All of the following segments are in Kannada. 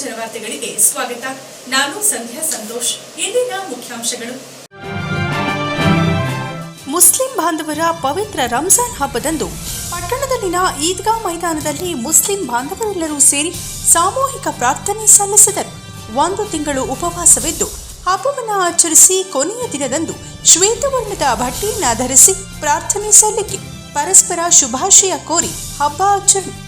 ಜನವಾರ್ತೆಗಳಿಗೆ ಸ್ವಾಗತ. ನಾನು ಸಂಧ್ಯಾ ಸಂತೋಷ್. ಇಂದಿನ ಮುಖ್ಯಾಂಶಗಳು. ಮುಸ್ಲಿಂ ಬಾಂಧವರ ಪವಿತ್ರ ರಂಜಾನ್ ಹಬ್ಬದಂದು ಪಟ್ಟಣದಲ್ಲಿನ ಈದ್ಗಾ ಮೈದಾನದಲ್ಲಿ ಮುಸ್ಲಿಂ ಬಾಂಧವರೆಲ್ಲರೂ ಸೇರಿ ಸಾಮೂಹಿಕ ಪ್ರಾರ್ಥನೆ ಸಲ್ಲಿಸಿದರು. ಒಂದು ತಿಂಗಳು ಉಪವಾಸವಿದ್ದು, ಹಬ್ಬವನ್ನು ಆಚರಿಸಿ ಕೊನೆಯ ದಿನದಂದು ಶ್ವೇತವರ್ಣದ ಭಟ್ಟಿಯನ್ನ ಧರಿಸಿ ಪ್ರಾರ್ಥನೆ ಸಲ್ಲಿಕೆ. ಪರಸ್ಪರ ಶುಭಾಶಯ ಕೋರಿ ಹಬ್ಬ ಆಚರಣೆ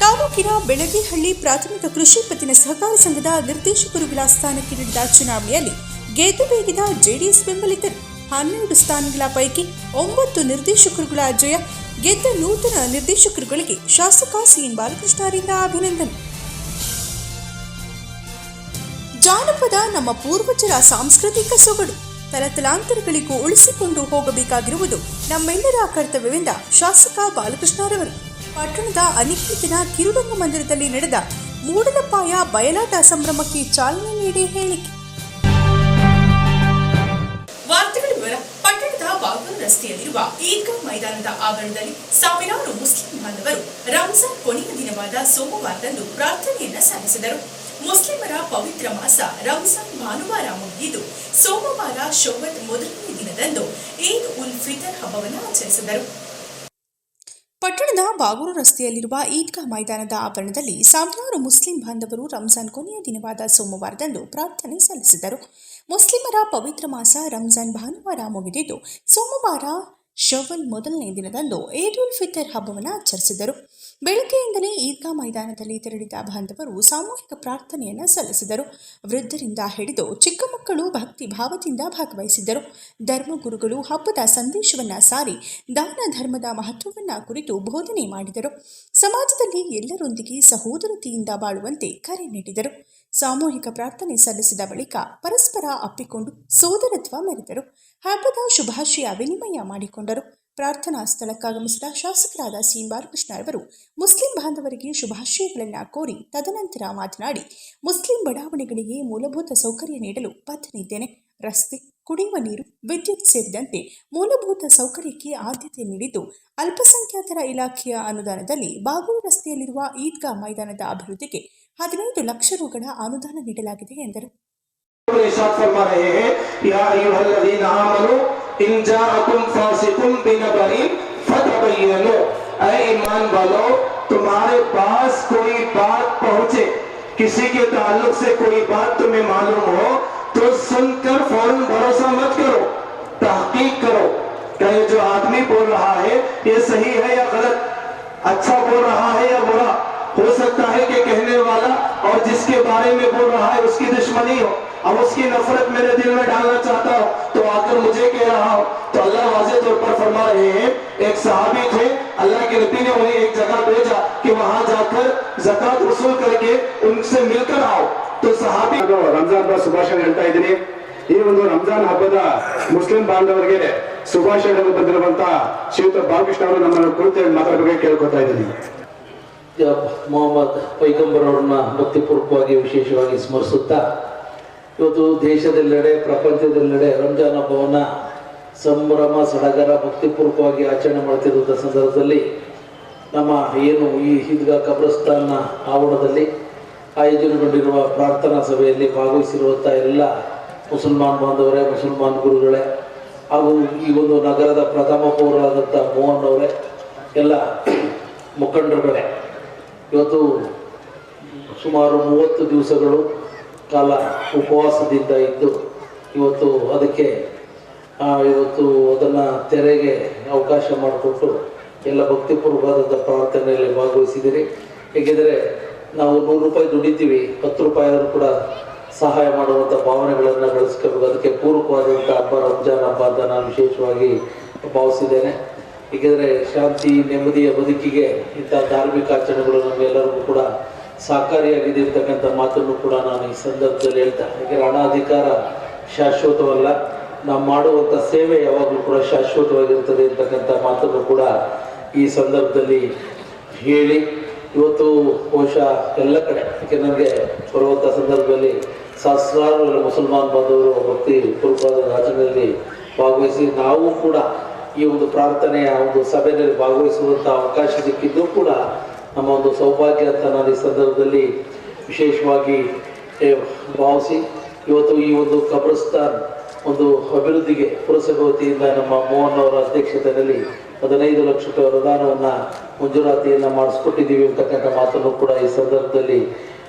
ತಾಲೂಕಿನ ಬೆಳಗಿಹಳ್ಳಿ ಪ್ರಾಥಮಿಕ ಕೃಷಿ ಪತ್ತಿನ ಸಹಕಾರ ಸಂಘದ ನಿರ್ದೇಶಕರುಗಳ ಸ್ಥಾನಕ್ಕೆ ನಡೆದ ಚುನಾವಣೆಯಲ್ಲಿ ಗೆದ್ದು ಬೇಗಿದ ಜೆಡಿಎಸ್ ಬೆಂಬಲಿತರು. ಹನ್ನೆರಡು ಸ್ಥಾನಗಳ ಪೈಕಿ ಒಂಬತ್ತು ನಿರ್ದೇಶಕರುಗಳ ಜಯ, ಗೆದ್ದ ನೂತನ ನಿರ್ದೇಶಕರುಗಳಿಗೆ ಶಾಸಕ ಸಿಎನ್ ಬಾಲಕೃಷ್ಣರಿಂದ ಅಭಿನಂದನೆ. ಜಾನಪದ ನಮ್ಮ ಪೂರ್ವಜರ ಸಾಂಸ್ಕೃತಿಕ ಸೊಗಡು. ತಲತಲಾಂತರಗಳಿಗೂ ಉಳಿಸಿಕೊಂಡು ಹೋಗಬೇಕಾಗಿರುವುದು ನಮ್ಮೆಲ್ಲರ ಕರ್ತವ್ಯವೆಂದ ಶಾಸಕ ಬಾಲಕೃಷ್ಣರವರು. ಪಟ್ಟಣದ ಅನಿಕೇತನ ಕಿರುರಂಗ ಮಂದಿರದಲ್ಲಿ ನಡೆದ ಮೂಡಲಪಾಯ ಬಯಲಾಟ ಸಂಭ್ರಮಕ್ಕೆ ಚಾಲನೆ ನೀಡಿ ಹೇಳಿಕೆ. ವಾರ್ತೆಗಳ ವಿವರ. ಪಟ್ಟಣದ ಬಾಗೂರು ರಸ್ತೆಯಲ್ಲಿರುವ ಈದ್ಗಾ ಮೈದಾನದ ಆವರಣದಲ್ಲಿ ಸಾವಿರಾರು ಮುಸ್ಲಿಂ ಬಾಂಧವರು ರಂಜಾನ್ ಕೊನೆಯ ದಿನವಾದ ಸೋಮವಾರದಂದು ಪ್ರಾರ್ಥನೆಯನ್ನ ಸಲ್ಲಿಸಿದರು ಮುಸ್ಲಿಮರ ಪವಿತ್ರ ಮಾಸ ರಂಜಾನ್ ಭಾನುವಾರ ಮುಗಿದು ಸೋಮವಾರ ಶೋಭತ್ ಮೊದಲನೇ ದಿನದಂದು ಈದ್ ಉಲ್ ಫಿತರ್ ಹಬ್ಬವನ್ನು ಆಚರಿಸಿದರು. ಪಟ್ಟಣದ ಬಾಗೂರು ರಸ್ತೆಯಲ್ಲಿರುವ ಈದ್ಗಾ ಮೈದಾನದ ಆವರಣದಲ್ಲಿ ಸಾವಿರಾರು ಮುಸ್ಲಿಂ ಬಾಂಧವರು ರಂಜಾನ್ ಕೊನೆಯ ದಿನವಾದ ಸೋಮವಾರದಂದು ಪ್ರಾರ್ಥನೆ ಸಲ್ಲಿಸಿದರು. ಮುಸ್ಲಿಮರ ಪವಿತ್ರ ಮಾಸ ರಂಜಾನ್ ಭಾನುವಾರ ಮುಗಿದಿದ್ದು, ಸೋಮವಾರ ಶವಲ್ ಮೊದಲನೇ ದಿನದಂದು ಏದ್ ಉಲ್ ಫಿತರ್ ಹಬ್ಬವನ್ನು ಆಚರಿಸಿದರು. ಬೆಳಗ್ಗೆಯಿಂದಲೇ ಈದ್ಗಾ ಮೈದಾನದಲ್ಲಿ ತೆರಳಿದ ಬಾಂಧವರು ಸಾಮೂಹಿಕ ಪ್ರಾರ್ಥನೆಯನ್ನು ಸಲ್ಲಿಸಿದರು. ವೃದ್ಧರಿಂದ ಹಿಡಿದು ಚಿಕ್ಕ ಮಕ್ಕಳು ಭಕ್ತಿ ಭಾವದಿಂದ ಭಾಗವಹಿಸಿದ್ದರು. ಧರ್ಮಗುರುಗಳು ಹಬ್ಬದ ಸಂದೇಶವನ್ನು ಸಾರಿ ದಾನ ಧರ್ಮದ ಮಹತ್ವವನ್ನು ಕುರಿತು ಬೋಧನೆ ಮಾಡಿದರು. ಸಮಾಜದಲ್ಲಿ ಎಲ್ಲರೊಂದಿಗೆ ಸಹೋದರತೆಯಿಂದ ಬಾಳುವಂತೆ ಕರೆ ನೀಡಿದರು. ಸಾಮೂಹಿಕ ಪ್ರಾರ್ಥನೆ ಸಲ್ಲಿಸಿದ ಬಳಿಕ ಪರಸ್ಪರ ಅಪ್ಪಿಕೊಂಡು ಸೋದರತ್ವ ಮೆರೆದರು. ಹಬ್ಬದ ಶುಭಾಶಯ ವಿನಿಮಯ ಮಾಡಿಕೊಂಡರು. ಪ್ರಾರ್ಥನಾ ಸ್ಥಳಕ್ಕಾಗಮಿಸಿದ ಶಾಸಕರಾದ ಸಿ ಬಾಲಕೃಷ್ಣರವರು ಮುಸ್ಲಿಂ ಬಾಂಧವರಿಗೆ ಶುಭಾಶಯಗಳನ್ನು ಕೋರಿ ತದನಂತರ ಮಾತನಾಡಿ, ಮುಸ್ಲಿಂ ಬಡಾವಣೆಗಳಿಗೆ ಮೂಲಭೂತ ಸೌಕರ್ಯ ನೀಡಲು ಬದ್ಧನಿದ್ದೇನೆ. ರಸ್ತೆ, ಕುಡಿಯುವ ನೀರು, ವಿದ್ಯುತ್ ಸೇರಿದಂತೆ ಮೂಲಭೂತ ಸೌಕರ್ಯಕ್ಕೆ ಆದ್ಯತೆ ನೀಡಿದ್ದು ಅಲ್ಪಸಂಖ್ಯಾತರ ಇಲಾಖೆಯ ಅನುದಾನದಲ್ಲಿ ಬಾಗೂರು ರಸ್ತೆಯಲ್ಲಿರುವ ಈದ್ಗಾ ಮೈದಾನದ ಅಭಿವೃದ್ಧಿಗೆ ಹದಿನೈದು ಲಕ್ಷ ರುಗಳ ಅನುದಾನ ನೀಡಲಾಗಿದೆ ಎಂದರು इरशाद फरमा रहे हैं या अय्युहल्लज़ीन आमनू इन जाअकुम फासिकुम बिनबइन फतबय्यनु ऐ ईमान वालों तुम्हारे पास कोई बात पहुंचे किसी के ताल्लुक से कोई बात तुम्हें मालूम हो तो सुनकर फौरन भरोसा मत करो तहकीक करो कहे जो आदमी बोल रहा है ये सही है या गलत अच्छा बोल रहा है या बुरा हो सकता है कि कहने वाला और जिसके बारे में बोल रहा है उसकी दुश्मनी हो अब उसकी नफरत मेरे दिल में डालना चाहता हो तो आकर मुझे कह रहा हो तो अल्लाह वाजे तौर पर फरमा रहे हैं एक सहाबी थे अल्लाह के नबी ने उन्हें एक जगह भेजा कि वहां जाकर जक़ात वसूल करके उनसे मिलकर आओ तो सहाबी ಅದು ರಂಜಾನ್ ಹಬ್ಬ ಶುಭಾಶಯ ಹೇಳ್ತಾ ಇದ್ದೀನಿ ಈ ಒಂದು ರಂಜಾನ್ ಹಬ್ಬದ ಮುಸ್ಲಿಂ ಬಾಂಧವರಿಗೆ ಶುಭಾಶಯಗಳು ಬಂದಿರುವಂತ ಶ್ರೀಯುತ ಬಾಲಕೃಷ್ಣ ಅವರು ನಮ್ಮನ್ನು ಕುರಿತು ಮಾತಾಡಬೇಕು ಕೇಳ್ಕೊತಾ ಇದ್ದೀನಿ ಮೊಹಮ್ಮದ್ ಪೈಗಂಬರ್ ಅವ್ರನ್ನ ಭಕ್ತಿಪೂರ್ವಕವಾಗಿ ವಿಶೇಷವಾಗಿ ಸ್ಮರಿಸುತ್ತಾ, ಇವತ್ತು ದೇಶದೆಲ್ಲೆಡೆ, ಪ್ರಪಂಚದೆಲ್ಲೆಡೆ ರಂಜಾನ್ ಹಬ್ಬವನ್ನ ಸಂಭ್ರಮ, ಸಡಗರ, ಭಕ್ತಿಪೂರ್ವಕವಾಗಿ ಆಚರಣೆ ಮಾಡ್ತಿರುವಂಥ ಸಂದರ್ಭದಲ್ಲಿ ನಮ್ಮ ಏನು ಈ ಈದ್ಗಾ ಕಬ್ರಸ್ತಾನ ಆವರಣದಲ್ಲಿ ಆಯೋಜನೆಗೊಂಡಿರುವ ಪ್ರಾರ್ಥನಾ ಸಭೆಯಲ್ಲಿ ಭಾಗವಹಿಸಿರುವಂಥ ಎಲ್ಲ ಮುಸಲ್ಮಾನ್ ಬಾಂಧವರೇ, ಮುಸಲ್ಮಾನ್ ಗುರುಗಳೇ, ಹಾಗೂ ಈ ಒಂದು ನಗರದ ಪ್ರಥಮ ಪೌರರಾದಂಥ ಮೋಹನ್ ಅವರೇ, ಎಲ್ಲ ಮುಖಂಡರುಗಳೇ ಇವತ್ತು ಸುಮಾರು ಮೂವತ್ತು ದಿವಸಗಳು ಕಾಲ ಉಪವಾಸದಿಂದ ಇದ್ದು, ಇವತ್ತು ಅದಕ್ಕೆ ಇವತ್ತು ಅದನ್ನು ತೆರೆಗೆ ಅವಕಾಶ ಮಾಡಿಕೊಟ್ಟು ಎಲ್ಲ ಭಕ್ತಿಪೂರ್ವಕವಾದಂಥ ಪ್ರಾರ್ಥನೆಯಲ್ಲಿ ಭಾಗವಹಿಸಿದ್ದೀರಿ. ಹೇಗೆಂದರೆ ನಾವು ನೂರು ರೂಪಾಯಿ ದುಡಿತೀವಿ, ಹತ್ತು ರೂಪಾಯಿ ಆದರೂ ಕೂಡ ಸಹಾಯ ಮಾಡುವಂಥ ಭಾವನೆಗಳನ್ನು ಬೆಳೆಸ್ಕೋಬೇಕು ಅದಕ್ಕೆ ಪೂರಕವಾದಂಥ ಹಬ್ಬ, ರಂಜಾನ್ ಹಬ್ಬ ಅಂತ ನಾನು ವಿಶೇಷವಾಗಿ ಭಾವಿಸಿದ್ದೇನೆ. ಏಕೆಂದರೆ ಶಾಂತಿ, ನೆಮ್ಮದಿಯ ಬದುಕಿಗೆ ಇಂಥ ಧಾರ್ಮಿಕ ಆಚರಣೆಗಳು ನಮ್ಮೆಲ್ಲರಿಗೂ ಕೂಡ ಸಹಕಾರಿಯಾಗಿದೆ ಅಂತಕ್ಕಂಥ ಮಾತನ್ನು ಕೂಡ ನಾನು ಈ ಸಂದರ್ಭದಲ್ಲಿ ಹೇಳ್ತಾ ಏಕೆಂದರೆ ಹಣ ಅಧಿಕಾರ ಶಾಶ್ವತವಲ್ಲ, ನಾವು ಮಾಡುವಂಥ ಸೇವೆ ಯಾವಾಗಲೂ ಕೂಡ ಶಾಶ್ವತವಾಗಿರ್ತದೆ ಅಂತಕ್ಕಂಥ ಮಾತನ್ನು ಕೂಡ ಈ ಸಂದರ್ಭದಲ್ಲಿ ಹೇಳಿ. ಇವತ್ತು ಬಹುಶಃ ಎಲ್ಲ ಕಡೆ, ಯಾಕೆ ನನಗೆ ಬರುವಂಥ ಸಂದರ್ಭದಲ್ಲಿ ಸಹಸ್ರಾರು ಮುಸಲ್ಮಾನ್ ಬಾಂಧವರು ಭಕ್ತಿ ಕುರುಬಾದ ರಾಜನಲ್ಲಿ ಭಾಗವಹಿಸಿ ನಾವು ಕೂಡ ಈ ಒಂದು ಪ್ರಾರ್ಥನೆಯ ಒಂದು ಸಭೆಯಲ್ಲಿ ಭಾಗವಹಿಸುವಂಥ ಅವಕಾಶ ಸಿಕ್ಕಿದ್ದು ಕೂಡ ನಮ್ಮ ಒಂದು ಸೌಭಾಗ್ಯ ಅಂತ ನಾನು ಈ ಸಂದರ್ಭದಲ್ಲಿ ವಿಶೇಷವಾಗಿ ಭಾವಿಸಿ ಇವತ್ತು ಈ ಒಂದು ಕಬ್ರಸ್ತಾನ್ ಒಂದು ಅಭಿವೃದ್ಧಿಗೆ ಪುರಸಭೆ ವತಿಯಿಂದ ನಮ್ಮ ಮೋಹನ್ ಅವರ ಅಧ್ಯಕ್ಷತೆಯಲ್ಲಿ ಹದಿನೈದು ಲಕ್ಷ ರೂಪಾಯಿ ಅನುದಾನವನ್ನು ಮಂಜೂರಾತಿಯನ್ನು ಮಾಡಿಸ್ಕೊಟ್ಟಿದ್ದೀವಿ ಅಂತಕ್ಕಂಥ ಮಾತನ್ನು ಕೂಡ ಈ ಸಂದರ್ಭದಲ್ಲಿ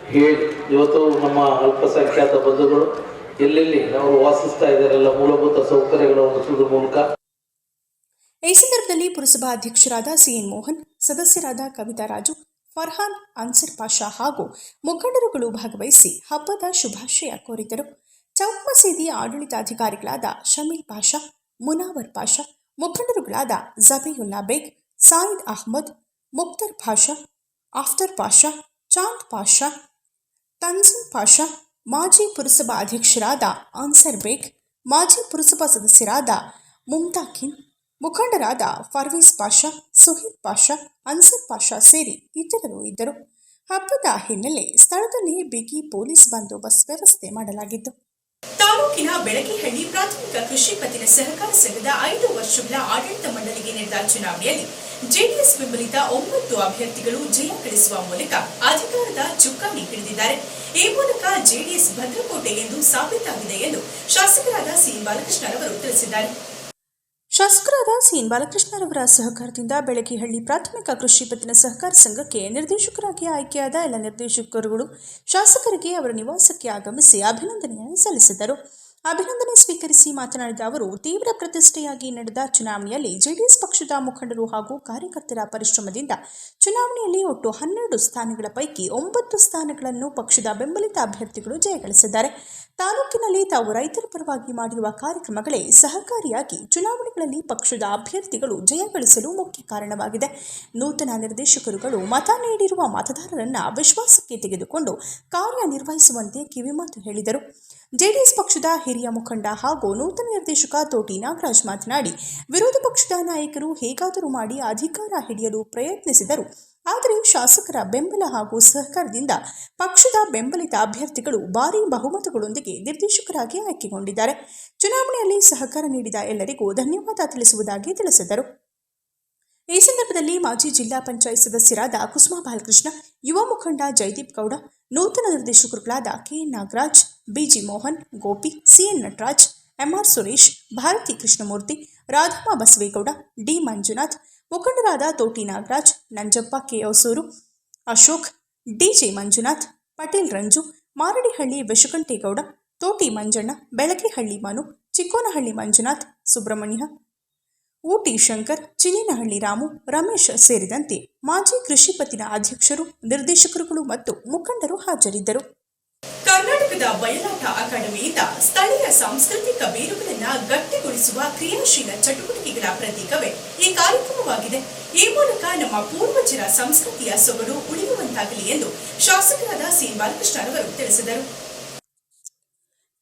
ಹೇಳಿ. ಇವತ್ತು ನಮ್ಮ ಅಲ್ಪಸಂಖ್ಯಾತ ಬಂಧುಗಳು ಎಲ್ಲೆಲ್ಲಿ ಅವರು ವಾಸಿಸ್ತಾ ಇದ್ದಾರೆಲ್ಲ ಮೂಲಭೂತ ಸೌಕರ್ಯಗಳನ್ನು ಒದಗಿಸುವುದ್ರ ಮೂಲಕ ಈ ಸಂದರ್ಭದಲ್ಲಿ ಪುರಸಭಾ ಅಧ್ಯಕ್ಷರಾದ ಸಿಎನ್ ಮೋಹನ್, ಸದಸ್ಯರಾದ ಕವಿತಾ ರಾಜು, ಫರ್ಹಾನ್ ಅನ್ಸರ್ ಪಾಷಾ ಹಾಗೂ ಮುಖಂಡರುಗಳು ಭಾಗವಹಿಸಿ ಹಬ್ಬದ ಶುಭಾಶಯ ಕೋರಿದರು. ಚೌಕ್ ಮಸೀದಿ ಆಡಳಿತಾಧಿಕಾರಿಗಳಾದ ಶಮೀಲ್ ಪಾಷಾ, ಮುನಾವರ್ ಪಾಷಾ, ಮುಖಂಡರುಗಳಾದ ಜಬೀಯುಲ್ಲಾ ಬೇಗ್, ಸಾಯಿದ್ ಅಹ್ಮದ್, ಮುಕ್ತರ್ ಪಾಷಾ ಆಫ್ತರ್ ಪಾಷಾ, ಚಾಂದ್ ಪಾಷಾ ತನ್ಸಿಂಗ್ ಪಾಷಾ, ಮಾಜಿ ಪುರಸಭಾ ಅಧ್ಯಕ್ಷರಾದ ಅನ್ಸರ್ ಬೇಗ್, ಮಾಜಿ ಪುರಸಭಾ ಸದಸ್ಯರಾದ ಮುಮ್ತಾಕಿನ್ ಮುಖಂಡರಾದ ಫರ್ವೀಸ್ ಪಾಷಾ ಸುಹೀದ್ ಪಾಷಾ, ಅನ್ಸರ್ ಪಾಷಾ ಸೇರಿ ಇತರರು ಇದ್ದರು. ಹಬ್ಬದ ಹಿನ್ನೆಲೆ ಸ್ಥಳದಲ್ಲಿ ಬಿಗಿ ಪೊಲೀಸ್ ಬಂದೋಬಸ್ತ್ ವ್ಯವಸ್ಥೆ ಮಾಡಲಾಗಿತ್ತು. ತಾಲೂಕಿನ ಬೆಳಕಿಹಳ್ಳಿ ಪ್ರಾಥಮಿಕ ಕೃಷಿ ಪತ್ತಿನ ಸಹಕಾರ ಸಂಘದ ಐದು ವರ್ಷಗಳ ಆಡಳಿತ ಮಂಡಳಿಗೆ ನಡೆದ ಚುನಾವಣೆಯಲ್ಲಿ ಜೆಡಿಎಸ್ ಬೆಂಬಲಿತ ಒಂಬತ್ತು ಅಭ್ಯರ್ಥಿಗಳು ಜಯ ಗಳಿಸುವ ಮೂಲಕ ಅಧಿಕಾರದ ಚುಕ್ಕಾಣಿ ಹಿಡಿದಿದ್ದಾರೆ. ಈ ಮೂಲಕ ಜೆಡಿಎಸ್ ಭದ್ರಕೋಟೆ ಎಂದು ಸಾಬೀತಾಗಿದೆ ಎಂದು ಶಾಸಕರಾದ ಸಿ ಬಾಲಕೃಷ್ಣರವರು ತಿಳಿಸಿದ್ದಾರೆ. ಶಾಸಕರಾದ ಸಿಎನ್ ಬಾಲಕೃಷ್ಣರವರ ಸಹಕಾರದಿಂದ ಬೆಳಗಿಹಳ್ಳಿ ಪ್ರಾಥಮಿಕ ಕೃಷಿ ಪತ್ತಿನ ಸಹಕಾರ ಸಂಘಕ್ಕೆ ನಿರ್ದೇಶಕರಾಗಿ ಆಯ್ಕೆಯಾದ ಎಲ್ಲ ನಿರ್ದೇಶಕರುಗಳು ಶಾಸಕರಿಗೆ ಅವರ ನಿವಾಸಕ್ಕೆ ಆಗಮಿಸಿ ಅಭಿನಂದನೆಯನ್ನು ಸಲ್ಲಿಸಿದರು. ಅಭಿನಂದನೆ ಸ್ವೀಕರಿಸಿ ಮಾತನಾಡಿದ ಅವರು, ತೀವ್ರ ಪ್ರತಿಷ್ಠೆಯಾಗಿ ನಡೆದ ಚುನಾವಣೆಯಲ್ಲಿ ಜೆಡಿಎಸ್ ಪಕ್ಷದ ಮುಖಂಡರು ಹಾಗೂ ಕಾರ್ಯಕರ್ತರ ಪರಿಶ್ರಮದಿಂದ ಚುನಾವಣೆಯಲ್ಲಿ ಒಟ್ಟು ಹನ್ನೆರಡು ಸ್ಥಾನಗಳ ಪೈಕಿ ಒಂಬತ್ತು ಸ್ಥಾನಗಳನ್ನು ಪಕ್ಷದ ಬೆಂಬಲಿತ ಅಭ್ಯರ್ಥಿಗಳು ಜಯಗಳಿಸಿದ್ದಾರೆ. ತಾಲೂಕಿನಲ್ಲಿ ತಾವು ರೈತರ ಪರವಾಗಿ ಮಾಡಿರುವ ಕಾರ್ಯಕ್ರಮಗಳೇ ಸಹಕಾರಿಯಾಗಿ ಚುನಾವಣೆಗಳಲ್ಲಿ ಪಕ್ಷದ ಅಭ್ಯರ್ಥಿಗಳು ಜಯಗಳಿಸಲು ಮುಖ್ಯ ಕಾರಣವಾಗಿದೆ. ನೂತನ ನಿರ್ದೇಶಕರುಗಳು ಮತ ನೀಡಿರುವ ಮತದಾರರನ್ನ ವಿಶ್ವಾಸಕ್ಕೆ ತೆಗೆದುಕೊಂಡು ಕಾರ್ಯನಿರ್ವಹಿಸುವಂತೆ ಕಿವಿಮಾತು ಹೇಳಿದರು. ಜೆಡಿಎಸ್ ಪಕ್ಷದ ಹಿರಿಯ ಮುಖಂಡ ಹಾಗೂ ನೂತನ ನಿರ್ದೇಶಕ ತೋಟಿ ನಾಗರಾಜ್ ಮಾತನಾಡಿ, ವಿರೋಧ ಪಕ್ಷದ ನಾಯಕರು ಹೇಗಾದರೂ ಮಾಡಿ ಅಧಿಕಾರ ಹಿಡಿಯಲು ಪ್ರಯತ್ನಿಸಿದರು. ಆದರೆ ಶಾಸಕರ ಬೆಂಬಲ ಹಾಗೂ ಸಹಕಾರದಿಂದ ಪಕ್ಷದ ಬೆಂಬಲಿತ ಅಭ್ಯರ್ಥಿಗಳು ಭಾರೀ ಬಹುಮತಗಳೊಂದಿಗೆ ನಿರ್ದೇಶಕರಾಗಿ ಆಯ್ಕೆಗೊಂಡಿದ್ದಾರೆ. ಚುನಾವಣೆಯಲ್ಲಿ ಸಹಕಾರ ನೀಡಿದ ಎಲ್ಲರಿಗೂ ಧನ್ಯವಾದ ತಿಳಿಸುವುದಾಗಿ ತಿಳಿಸಿದರು. ಈ ಸಂದರ್ಭದಲ್ಲಿ ಮಾಜಿ ಜಿಲ್ಲಾ ಪಂಚಾಯತ್ ಸದಸ್ಯರಾದ ಕುಸುಮಾ ಬಾಲಕೃಷ್ಣ, ಯುವ ಮುಖಂಡ ಜಯದೀಪ್ ಗೌಡ, ನೂತನ ನಿರ್ದೇಶಕರುಗಳಾದ KN Nagaraj, BG Mohan, Gopi CN Nataraj MR Suresh, Bharathi Krishnamurthy, Radhamma Basavegowda, D Manjunath, ಮುಖಂಡರಾದ ತೋಟಿ ನಾಗರಾಜ್, ನಂಜಪ್ಪ ಕೆ ಹೊಸೂರು, ಅಶೋಕ್, ಡಿಜೆ ಮಂಜುನಾಥ್, ಪಟೇಲ್ ರಂಜು, ಮಾರಡಿಹಳ್ಳಿ ವಿಶುಕಂಠೇಗೌಡ, ತೋಟಿ ಮಂಜಣ್ಣ ಬೆಳಗೆಹಳ್ಳಿ ಮನು, ಚಿಕ್ಕೋನಹಳ್ಳಿ ಮಂಜುನಾಥ್, ಸುಬ್ರಹ್ಮಣ್ಯ ಊಟಿ ಶಂಕರ್, ಚಿನ್ನಿನಹಳ್ಳಿ ರಾಮು, ರಮೇಶ್ ಸೇರಿದಂತೆ ಮಾಜಿ ಕೃಷಿ ಪತ್ತಿನ ಅಧ್ಯಕ್ಷರು, ನಿರ್ದೇಶಕರುಗಳು ಮತ್ತು ಮುಖಂಡರು ಹಾಜರಿದ್ದರು. ಕರ್ನಾಟಕದ ಬಯಲಾಟ ಅಕಾಡೆಮಿಯಿಂದ ಸ್ಥಳೀಯ ಸಾಂಸ್ಕೃತಿಕ ಬೇರುಗಳನ್ನ ಗಟ್ಟಿಗೊಳಿಸುವ ಕ್ರಿಯಾಶೀಲ ಚಟುವಟಿಕೆಗಳ ಪ್ರತೀಕವೇ ಈ ಕಾರ್ಯಕ್ರಮವಾಗಿದೆ. ಈ ಮೂಲಕ ನಮ್ಮ ಪೂರ್ವಜರ ಸಂಸ್ಕೃತಿಯ ಸೊಗಡು ಉಳಿಯುವಂತಾಗಲಿ ಎಂದು ಶಾಸಕರಾದ ಸಿ. ಬಾಲಕೃಷ್ಣರವರು ತಿಳಿಸಿದರು.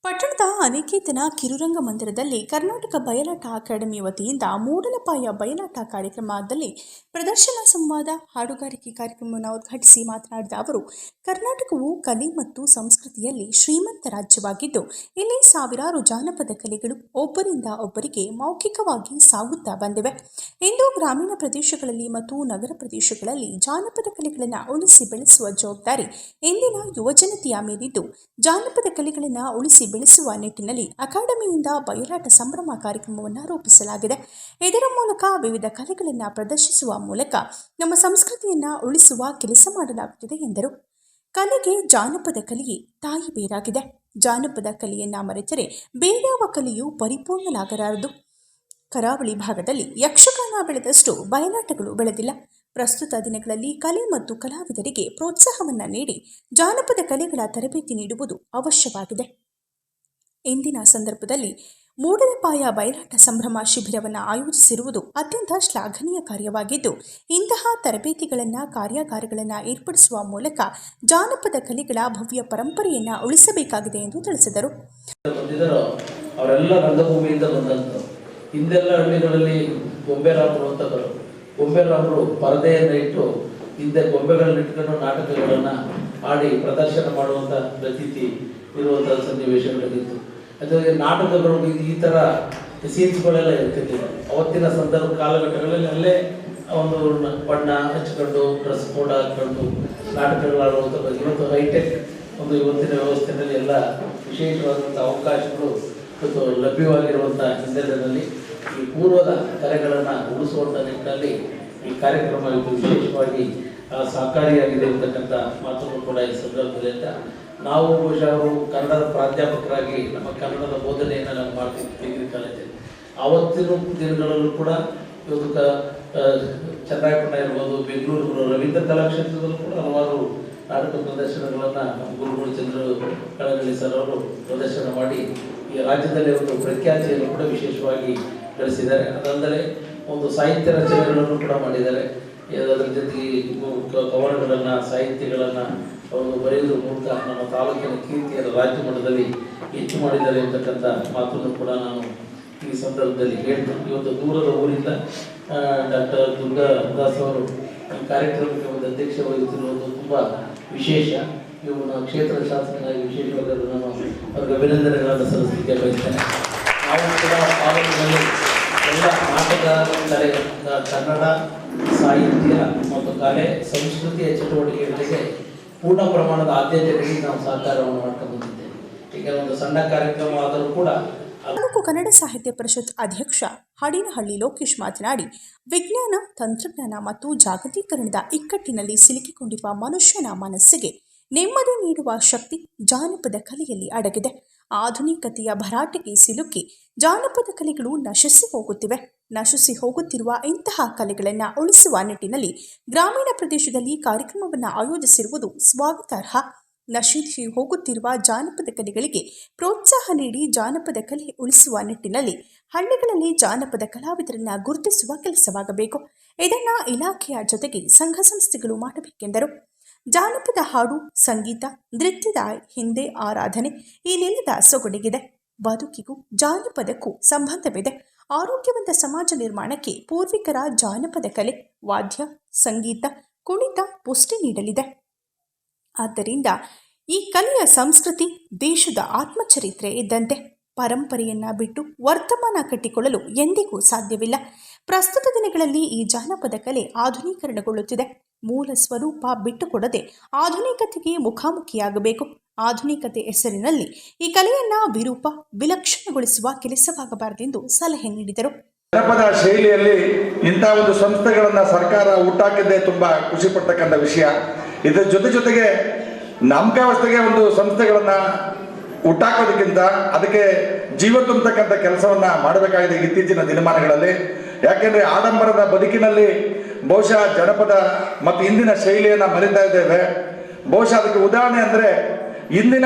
ಪಟ್ಟಣದ ಅನಿಕೇತನ ಕಿರುರಂಗ ಮಂದಿರದಲ್ಲಿ ಕರ್ನಾಟಕ ಬಯಲಾಟ ಅಕಾಡೆಮಿ ವತಿಯಿಂದ ಮೂಡಲಪಾಯ ಬಯಲಾಟ ಕಾರ್ಯಕ್ರಮದಲ್ಲಿ ಪ್ರದರ್ಶನ ಸಂವಾದ, ಹಾಡುಗಾರಿಕೆ ಕಾರ್ಯಕ್ರಮವನ್ನು ಉದ್ಘಾಟಿಸಿ ಮಾತನಾಡಿದ ಅವರು, ಕರ್ನಾಟಕವು ಕಲೆ ಮತ್ತು ಸಂಸ್ಕೃತಿಯಲ್ಲಿ ಶ್ರೀಮಂತ ರಾಜ್ಯವಾಗಿದ್ದು, ಇಲ್ಲಿ ಸಾವಿರಾರು ಜಾನಪದ ಕಲೆಗಳು ಒಬ್ಬರಿಂದ ಒಬ್ಬರಿಗೆ ಮೌಖಿಕವಾಗಿ ಸಾಗುತ್ತಾ ಬಂದಿವೆ. ಇಂದು ಗ್ರಾಮೀಣ ಪ್ರದೇಶಗಳಲ್ಲಿ ಮತ್ತು ನಗರ ಪ್ರದೇಶಗಳಲ್ಲಿ ಜಾನಪದ ಕಲೆಗಳನ್ನು ಉಳಿಸಿ ಬೆಳೆಸುವ ಜವಾಬ್ದಾರಿ ಇಂದಿನ ಯುವಜನತೆಯ ಮೇಲಿದ್ದು, ಜಾನಪದ ಕಲೆಗಳನ್ನು ಉಳಿಸಿ ಬೆಳೆಸುವ ನಿಟ್ಟಿನಲ್ಲಿ ಅಕಾಡೆಮಿಯಿಂದ ಬಯಲಾಟ ಸಂಭ್ರಮ ಕಾರ್ಯಕ್ರಮವನ್ನು ರೂಪಿಸಲಾಗಿದೆ. ಇದರ ಮೂಲಕ ವಿವಿಧ ಕಲೆಗಳನ್ನು ಪ್ರದರ್ಶಿಸುವ ಮೂಲಕ ನಮ್ಮ ಸಂಸ್ಕೃತಿಯನ್ನು ಉಳಿಸುವ ಕೆಲಸ ಮಾಡಲಾಗುತ್ತಿದೆ ಎಂದರು. ಕಲೆಗೆ ಜಾನಪದ ಕಲೆಯೇ ತಾಯಿ ಬೇರಾಗಿದೆ. ಜಾನಪದ ಕಲೆಯನ್ನು ಮರೆತರೆ ಬೇರ್ಯಾವ ಕಲೆಯು ಪರಿಪೂರ್ಣಲಾಗಲಾರದು ಕರಾವಳಿ ಭಾಗದಲ್ಲಿ ಯಕ್ಷಗಾನ ಬೆಳೆದಷ್ಟು ಬಯಲಾಟಗಳು ಬೆಳೆದಿಲ್ಲ. ಪ್ರಸ್ತುತ ದಿನಗಳಲ್ಲಿ ಕಲೆ ಮತ್ತು ಕಲಾವಿದರಿಗೆ ಪ್ರೋತ್ಸಾಹವನ್ನು ನೀಡಿ ಜಾನಪದ ಕಲೆಗಳ ತರಬೇತಿ ನೀಡುವುದು ಅವಶ್ಯವಾಗಿದೆ. ಇಂದಿನ ಸಂದರ್ಭದಲ್ಲಿ ಮೂಡಲಪಾಯ ಬಯಲಾಟ ಸಂಭ್ರಮ ಶಿಬಿರವನ್ನು ಆಯೋಜಿಸಿರುವುದು ಅತ್ಯಂತ ಶ್ಲಾಘನೀಯ ಕಾರ್ಯವಾಗಿದ್ದು, ಇಂತಹ ತರಬೇತಿಗಳನ್ನು, ಕಾರ್ಯಾಗಾರಗಳನ್ನು ಏರ್ಪಡಿಸುವ ಮೂಲಕ ಜಾನಪದ ಕಲೆಗಳ ಭವ್ಯ ಪರಂಪರೆಯನ್ನು ಉಳಿಸಬೇಕಾಗಿದೆ ಎಂದು ತಿಳಿಸಿದರು. ಅವರೆಲ್ಲ ರಂಗಭೂಮಿಯಿಂದ ಬಂದಂಥವ್ರು ಹಿಂದೆಲ್ಲ ಹಳ್ಳಿಗಳಲ್ಲಿ ಗೊಂಬೆರಾಮರು ಅಂತ ಬರೋದು ಗೊಂಬೆರಾಮರು ಪರದೆಯನ್ನು ಇಟ್ಟು ಹಿಂದೆ ಗೊಂಬೆಗಳನ್ನ ಇಟ್ಕೊಂಡು ನಾಟಕಗಳನ್ನು ಆಡಿ ಪ್ರದರ್ಶನ ಮಾಡುವಂಥ ಪ್ರತೀತಿ ಇರುವಂಥ ಸನ್ನಿವೇಶಗಳಿತ್ತು ಅದೇ ನಾಟಕಗಳು ಈ- ಥರ ಸೀನ್ಸ್ಗಳೆಲ್ಲ ಇರ್ತಿರ್ಲಿಲ್ಲ ಅವತ್ತಿನ ಸಂದರ್ಭ ಕಾಲಘಟ್ಟಗಳಲ್ಲಿ ಅಲ್ಲೇ ಒಂದು ಬಣ್ಣ ಹಚ್ಕೊಂಡು ಡ್ರೆಸ್ ಕೋಡ್ ಹಾಕೊಂಡು ನಾಟಕಗಳಾಡುವಂಥ ಇವತ್ತು ಹೈಟೆಕ್ ಒಂದು ಇವತ್ತಿನ ವ್ಯವಸ್ಥೆಯಲ್ಲಿ ಎಲ್ಲ ವಿಶೇಷವಾದಂಥ ಅವಕಾಶಗಳು ಇವತ್ತು ಲಭ್ಯವಾಗಿರುವಂಥ ಹಿನ್ನೆಲೆಯಲ್ಲಿ ಈ ಪೂರ್ವದ ಕಲೆಗಳನ್ನು ಉಳಿಸುವಂಥ ನಿಟ್ಟಿನಲ್ಲಿ ಈ ಕಾರ್ಯಕ್ರಮ ಇವತ್ತು ವಿಶೇಷವಾಗಿ ಸಹಕಾರಿಯಾಗಿದೆ ಅಂತಕ್ಕಂಥ ಮಾತುಗಳು ಕೂಡ ಈ ಸಂದರ್ಭದಲ್ಲಿ ಅಂತ ನಾವು ಬಹುಶಃ ಅವರು ಕನ್ನಡದ ಪ್ರಾಧ್ಯಾಪಕರಾಗಿ ನಮ್ಮ ಕನ್ನಡದ ಬೋಧನೆಯನ್ನು ನಾವು ಮಾಡ್ತೀವಿ ಡಿಗ್ರಿ ಕಾಲೇಜಲ್ಲಿ ಆವತ್ತಿನ ದಿನಗಳಲ್ಲೂ ಕೂಡ ಇವತ್ತು ಕ ಇರ್ಬೋದು, ಬೆಂಗಳೂರು ರವೀಂದ್ರ ಕಲಾಕ್ಷೇತ್ರದಲ್ಲೂ ಕೂಡ ಹಲವಾರು ನಾಟಕ ಪ್ರದರ್ಶನಗಳನ್ನು ನಮ್ಮ ಗುರುಗಳು ಚಂದ್ರ ಕಳಗಳಿ ಸರ್ ಅವರು ಪ್ರದರ್ಶನ ಮಾಡಿ, ಈ ರಾಜ್ಯದಲ್ಲಿ ಒಂದು ಪ್ರಖ್ಯಾತಿಯನ್ನು ಕೂಡ ವಿಶೇಷವಾಗಿ ಗಳಿಸಿದ್ದಾರೆ. ಅದಲ್ಲದೆ ಒಂದು ಸಾಹಿತ್ಯ ರಚನೆಗಳನ್ನು ಕೂಡ ಮಾಡಿದ್ದಾರೆ. ಅದರ ಜೊತೆಗೆ ಕವನಗಳನ್ನು, ಸಾಹಿತ್ಯಗಳನ್ನು ಅವರು ಬರೆಯುವುದ್ರ ಮೂಲಕ ನಮ್ಮ ತಾಲೂಕಿನ ಕೀರ್ತಿಯನ್ನು ರಾಜ್ಯ ಮಟ್ಟದಲ್ಲಿ ಹೆಚ್ಚು ಮಾಡಿದ್ದಾರೆ ಅಂತಕ್ಕಂಥ ಮಾತನ್ನು ಕೂಡ ನಾನು ಈ ಸಂದರ್ಭದಲ್ಲಿ ಹೇಳ್ತೇನೆ ಇವತ್ತು ದೂರದ ಊರಿಂದ ಡಾಕ್ಟರ್ ದುರ್ಗಾ ದಾಸ್ ಅವರು ಕಾರ್ಯಕ್ರಮಕ್ಕೆ ಒಂದು ಅಧ್ಯಕ್ಷ ವಹಿಸುತ್ತಿರುವುದು ತುಂಬ ವಿಶೇಷ. ಇವು ನಮ್ಮ ಕ್ಷೇತ್ರ ಶಾಸಕನಾಗಿ ವಿಶೇಷವಾಗಿ ನಾನು ಅವ್ರಿಗೆ ಅಭಿನಂದನೆಗಳನ್ನು ಸಲ್ಲಿಸಲಿಕ್ಕೆ ಬಯಸ್ತೇನೆ. ನಾವು ಕೂಡ ತಾಲೂಕಿನಲ್ಲಿ ಎಲ್ಲ ನಾಟಕ ಕನ್ನಡ, ಸಾಹಿತ್ಯ ಮತ್ತು ಕಲೆ, ಸಂಸ್ಕೃತಿಯ ಚಟುವಟಿಕೆಗಳಿಗೆ ಪೂರ್ಣ ಪ್ರಮಾಣದ ಆದ್ಯತೆ ನಾವು ಸಹಕಾರವನ್ನು ಮಾಡ್ಕೊಂಡು ಬಂದಿದ್ದೇವೆ. ಈಗ ಒಂದು ಸಣ್ಣ ಕಾರ್ಯಕ್ರಮ ಆದರೂ ಕೂಡ ತಾಲೂಕು ಕನ್ನಡ ಸಾಹಿತ್ಯ ಪರಿಷತ್ ಅಧ್ಯಕ್ಷ ಹಾಡಿನಹಳ್ಳಿ ಲೋಕೇಶ್ ಮಾತನಾಡಿ, ವಿಜ್ಞಾನ, ತಂತ್ರಜ್ಞಾನ ಮತ್ತು ಜಾಗತೀಕರಣದ ಇಕ್ಕಟ್ಟಿನಲ್ಲಿ ಸಿಲುಕಿಕೊಂಡಿರುವ ಮನುಷ್ಯನ ಮನಸ್ಸಿಗೆ ನೆಮ್ಮದಿ ನೀಡುವ ಶಕ್ತಿ ಜಾನಪದ ಕಲೆಯಲ್ಲಿ ಅಡಗಿದೆ. ಆಧುನಿಕತೆಯ ಭರಾಟೆಗೆ ಸಿಲುಕಿ ಜಾನಪದ ಕಲೆಗಳು ನಶಿಸಿ ಹೋಗುತ್ತಿವೆ. ನಶಿಸಿ ಹೋಗುತ್ತಿರುವ ಇಂತಹ ಕಲೆಗಳನ್ನು ಉಳಿಸುವ ನಿಟ್ಟಿನಲ್ಲಿ ಗ್ರಾಮೀಣ ಪ್ರದೇಶದಲ್ಲಿ ಕಾರ್ಯಕ್ರಮವನ್ನು ಆಯೋಜಿಸಿರುವುದು ಸ್ವಾಗತಾರ್ಹ. ನಶಿಸಿ ಹೋಗುತ್ತಿರುವ ಜಾನಪದ ಕಲೆಗಳಿಗೆ ಪ್ರೋತ್ಸಾಹ ನೀಡಿ ಜಾನಪದ ಕಲೆ ಉಳಿಸುವ ನಿಟ್ಟಿನಲ್ಲಿ ಹಳ್ಳಿಗಳಲ್ಲಿ ಜಾನಪದ ಕಲಾವಿದರನ್ನು ಗುರುತಿಸುವ ಕೆಲಸವಾಗಬೇಕು. ಇದನ್ನು ಇಲಾಖೆಯ ಜೊತೆಗೆ ಸಂಘ ಸಂಸ್ಥೆಗಳು ಮಾಡಬೇಕೆಂದರು. ಜಾನಪದ ಹಾಡು, ಸಂಗೀತ, ನೃತ್ಯದ ಹಿಂದೆ ಆರಾಧನೆ ಈ ನೆಲದ ಸೊಗಡಿಗಿದೆ. ಬದುಕಿಗೂ ಜಾನಪದಕ್ಕೂ ಸಂಬಂಧವಿದೆ. ಆರೋಗ್ಯವಂತ ಸಮಾಜ ನಿರ್ಮಾಣಕ್ಕೆ ಪೂರ್ವಿಕರ ಜಾನಪದ ಕಲೆ, ವಾದ್ಯ, ಸಂಗೀತ, ಕುಣಿತ ಪುಷ್ಟಿ ನೀಡಲಿದೆ. ಆದ್ದರಿಂದ ಈ ಕಲೆಯ ಸಂಸ್ಕೃತಿ ದೇಶದ ಆತ್ಮಚರಿತ್ರೆ ಇದ್ದಂತೆ. ಪರಂಪರೆಯನ್ನ ಬಿಟ್ಟು ವರ್ತಮಾನ ಕಟ್ಟಿಕೊಳ್ಳಲು ಎಂದಿಗೂ ಸಾಧ್ಯವಿಲ್ಲ. ಪ್ರಸ್ತುತ ದಿನಗಳಲ್ಲಿ ಈ ಜಾನಪದ ಕಲೆ ಆಧುನೀಕರಣಗೊಳ್ಳುತ್ತಿದೆ. ಮೂಲ ಸ್ವರೂಪ ಬಿಟ್ಟುಕೊಡದೆ ಆಧುನಿಕತೆಗೆ ಮುಖಾಮುಖಿಯಾಗಬೇಕು. ಆಧುನಿಕತೆ ಹೆಸರಿನಲ್ಲಿ ಈ ಕಲೆಯನ್ನ ವಿರೂಪ, ವಿಲಕ್ಷಣಗೊಳಿಸುವ ಕೆಲಸವಾಗಬಾರದೆಂದು ಸಲಹೆ ನೀಡಿದರು. ಜನಪದ ಶೈಲಿಯಲ್ಲಿ ಇಂಥ ಒಂದು ಸಂಸ್ಥೆಗಳನ್ನ ಸರ್ಕಾರ ಹುಟ್ಟಾಕಿದ್ದೇ ತುಂಬಾ ಖುಷಿ ಪಡ್ತಕ್ಕಂಥ ವಿಷಯ. ಇದರ ಜೊತೆ ಜೊತೆಗೆ ನಾಮಕಾವಸ್ಥೆಗೆ ಒಂದು ಸಂಸ್ಥೆಗಳನ್ನ ಹುಟ್ಟಾಕೋದಕ್ಕಿಂತ ಅದಕ್ಕೆ ಜೀವ ತುಂಬತಕ್ಕಂಥ ಕೆಲಸವನ್ನ ಮಾಡಬೇಕಾಗಿದೆ ಇತ್ತೀಚಿನ ದಿನಮಾನಗಳಲ್ಲಿ. ಯಾಕೆಂದ್ರೆ ಆಡಂಬರದ ಬದುಕಿನಲ್ಲಿ ಬಹುಶಃ ಜನಪದ ಮತ್ತು ಇಂದಿನ ಶೈಲಿಯನ್ನ ಮರಿತಾ ಇದ್ದೇವೆ. ಬಹುಶಃ ಅದಕ್ಕೆ ಉದಾಹರಣೆ ಅಂದ್ರೆ ಇಂದಿನ